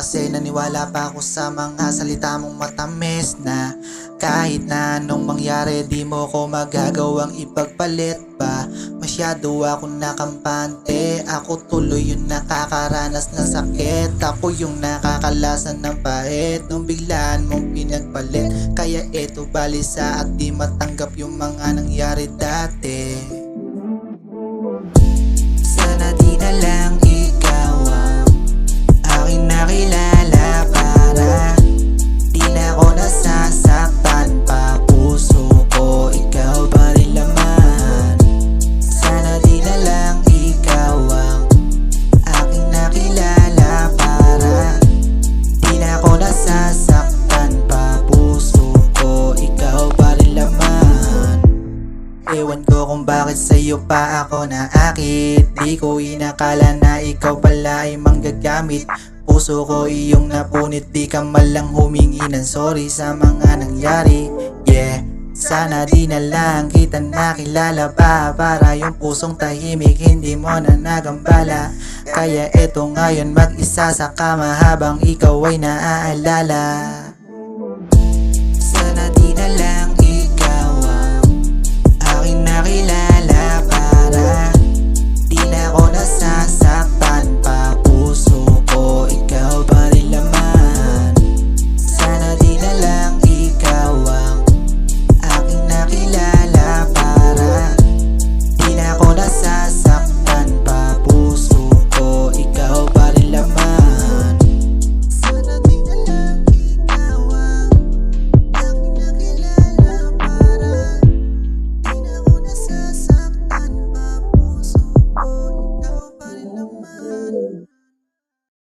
Kasi naniwala pa ako sa mga salita mong matamis na Kahit na anong mangyari di mo ko magagawang ipagpalit pa Masyado ako nakampante Ako tuloy yung nakakaranas ng sakit. Ako yung nakakalasan ng pahit Nung biglaan mong pinagpalit. Kaya eto balisa at di matanggap yung mga nangyari dati Ewan ko kung bakit sa'yo pa ako naakit. Di ko inakala na ikaw pala ay manggagamit. Puso ko iyong napunit Di ka malang humingi ng sorry sa mga nangyari. Yeah sana di na lang kita nakilala pa Para yung pusong tahimik hindi mo na nagambala. Kaya eto ngayon mag-isa sa kama habang ikaw ay naaalala